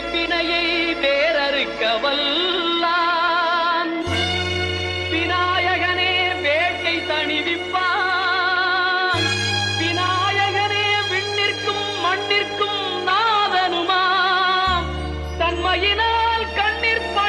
பிணையை வேறறுக்க வல்லான் விநாயகனே வேட்டை தணிவிப்பான். விநாயகனே விண்ணிற்கும் மண்ணிற்கும் நாதனுமாம். தன்மையினால் கண்ணிற்ப